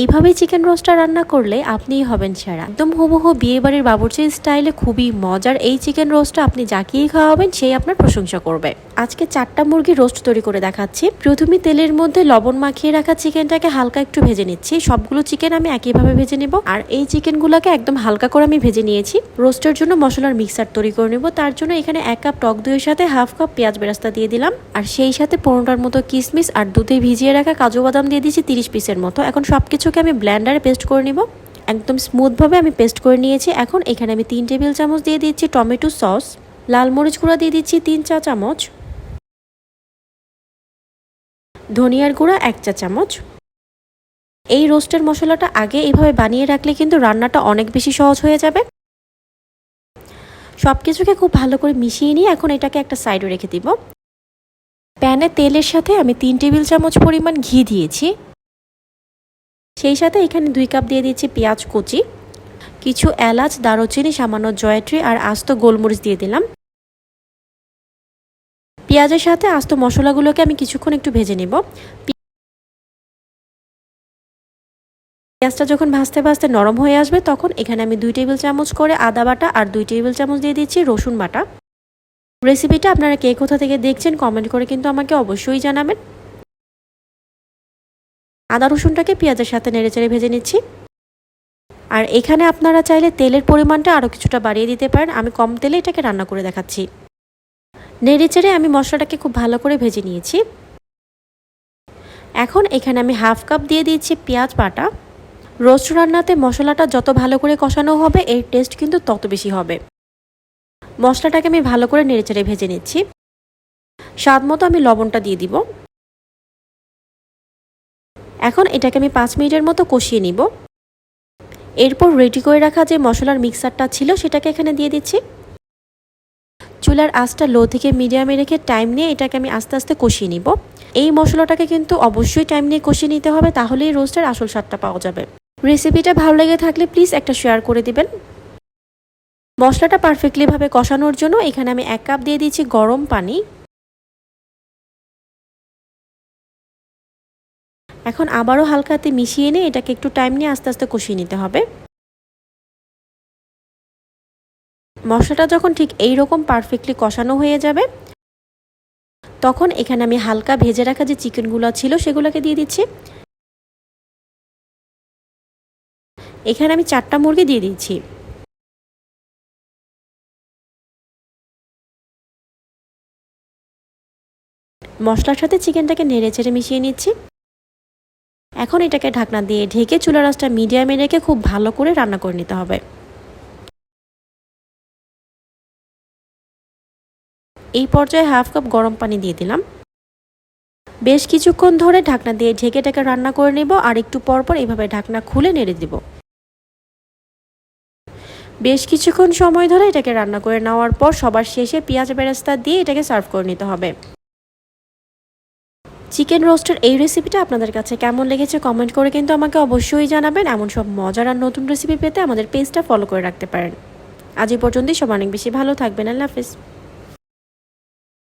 এইভাবে চিকেন রোস্টটা রান্না করলে আপনিই হবেন সেরা। একদম হুবহু বিয়ে বাড়ির বাবুর্চির স্টাইলে খুবই মজার এই চিকেন রোস্টটা আপনি যাকেই খাওয়াবেন, সেই আপনার প্রশংসা করবে। আজকে চারটা মুরগি রোস্ট তৈরি করে দেখাচ্ছি। প্রথমে তেলের মধ্যে লবণ মাখিয়ে রাখা চিকেনটাকে হালকা একটু ভেজে নিচ্ছি। সবগুলো চিকেন আমি একইভাবে ভেজে নেব। আর এই চিকেনগুলোকে একদম হালকা করে আমি ভেজে নিয়েছি। রোস্টের জন্য মশলার মিক্সার তৈরি করে নেব। তার জন্য এখানে এক কাপ টক দইয়ের সাথে হাফ কাপ পেঁয়াজ বেরাস্তা দিয়ে দিলাম। আর সেই সাথে পনেরোটার মতো কিসমিস আর দুধে ভিজিয়ে রাখা কাজু বাদাম দিয়ে দিয়েছি তিরিশ পিসের মতো। এখন সবকিছুকে আমি ব্ল্যান্ডারে পেস্ট করে নিব। একদম স্মুথভাবে আমি পেস্ট করে নিয়েছি। এখন এখানে আমি তিন টেবিল চামচ দিয়ে দিচ্ছি টমেটো সস, লাল মরিচ গুঁড়া দিয়ে দিচ্ছি তিন চা চামচ, ধনিয়ার গুঁড়া এক চা চামচ। এই রোস্টের মশলাটা আগে এইভাবে বানিয়ে রাখলে কিন্তু রান্নাটা অনেক বেশি সহজ হয়ে যাবে। সব কিছুকে খুব ভালো করে মিশিয়ে নিয়ে এখন এটাকে একটা সাইডে রেখে দিব। প্যানে তেলের সাথে আমি তিন টেবিল চামচ পরিমাণ ঘি দিয়েছি। সেই সাথে এখানে দুই কাপ দিয়ে দিচ্ছি পেঁয়াজ কুচি, কিছু এলাচ, দারুচিনি, সামান্য জয়ট্রি আর আস্ত গোলমরিচ দিয়ে দিলাম। পেঁয়াজের সাথে আস্ত মশলাগুলোকে আমি কিছুক্ষণ একটু ভেজে নেব। পেঁয়াজটা যখন ভাজতে ভাজতে নরম হয়ে আসবে, তখন এখানে আমি দুই টেবিল চামচ করে আদা বাটা আর দুই টেবিল চামচ দিয়ে দিচ্ছি রসুন বাটা। রেসিপিটা আপনারা কে কোথা থেকে দেখছেন, কমেন্ট করে কিন্তু আমাকে অবশ্যই জানাবেন। আদা রসুনটাকে পেঁয়াজের সাথে নেড়েচেড়ে ভেজে নিচ্ছি। আর এখানে আপনারা চাইলে তেলের পরিমাণটা আরও কিছুটা বাড়িয়ে দিতে পারেন। আমি কম তেলে এটাকে রান্না করে দেখাচ্ছি। নেড়েচেড়ে আমি মশলাটাকে খুব ভালো করে ভেজে নিয়েছি। এখন এখানে আমি হাফ কাপ দিয়ে দিয়েছি পেঁয়াজ বাটা। রোস্ট রান্নাতে মশলাটা যত ভালো করে কষানো হবে, এর টেস্ট কিন্তু তত বেশি হবে। মশলাটাকে আমি ভালো করে নেড়েচেড়ে ভেজে নিচ্ছি। স্বাদ মতো আমি লবণটা দিয়ে দিব। এখন এটাকে আমি পাঁচ মিনিটের মতো কষিয়ে নিব। এরপর রেডি করে রাখা যে মশলার মিক্সারটা ছিল সেটাকে এখানে দিয়ে দিচ্ছি। চুলার আঁচটা লো থেকে মিডিয়ামে রেখে টাইম নিয়ে এটাকে আমি আস্তে আস্তে কষিয়ে নিব। এই মশলাটাকে কিন্তু অবশ্যই টাইম নিয়ে কষিয়ে নিতে হবে, তাহলেই রোস্টের আসল স্বাদটা পাওয়া যাবে। রেসিপিটা ভালো লেগে থাকলে প্লিজ একটা শেয়ার করে দিবেন। মশলাটা পারফেক্টলিভাবে কষানোর জন্য এখানে আমি এক কাপ দিয়ে দিচ্ছি গরম পানি। এখন আবারও হালকাতে মিশিয়ে নিয়ে এটাকে একটু টাইম নিয়ে আস্তে আস্তে কষিয়ে নিতে হবে। মশলাটা যখন ঠিক এই রকম পারফেক্টলি কষানো হয়ে যাবে, তখন এখানে আমি হালকা ভেজে রাখা যে চিকেনগুলো ছিল সেগুলোকে দিয়ে দিচ্ছি। এখানে আমি চারটা মুরগি দিয়ে দিচ্ছি। মশলার সাথে চিকেনটাকে নেড়ে চেড়ে মিশিয়ে নিচ্ছি। এখন এটাকে ঢাকনা দিয়ে ঢেকে চুলা রাসটা মিডিয়ামে রেখে খুব ভালো করে রান্না করে নিতে হবে। এই পর্যায়ে হাফ কাপ গরম পানি দিয়ে দিলাম। বেশ কিছুক্ষণ ধরে ঢাকনা দিয়ে ঢেকে এটাকে রান্না করে নেব আর একটু পর পর এইভাবে ঢাকনা খুলে নেড়ে দিব। বেশ কিছুক্ষণ সময় ধরে এটাকে রান্না করে নেওয়ার পর সবার শেষে পেঁয়াজ বেরেস্তা দিয়ে এটাকে সার্ভ করে নিতে হবে। চিকেন রোস্টের এই রেসিপিটা আপনাদের কাছে কেমন লেগেছে কমেন্ট করে কিন্তু আমাকে অবশ্যই জানাবেন। এমন সব মজার আর নতুন রেসিপি পেতে আমাদের পেজটা ফলো করে রাখতে পারেন। আজ এই পর্যন্তই সব অনেক বেশি ভালো থাকবেন। আল্লাহ হাফিজ।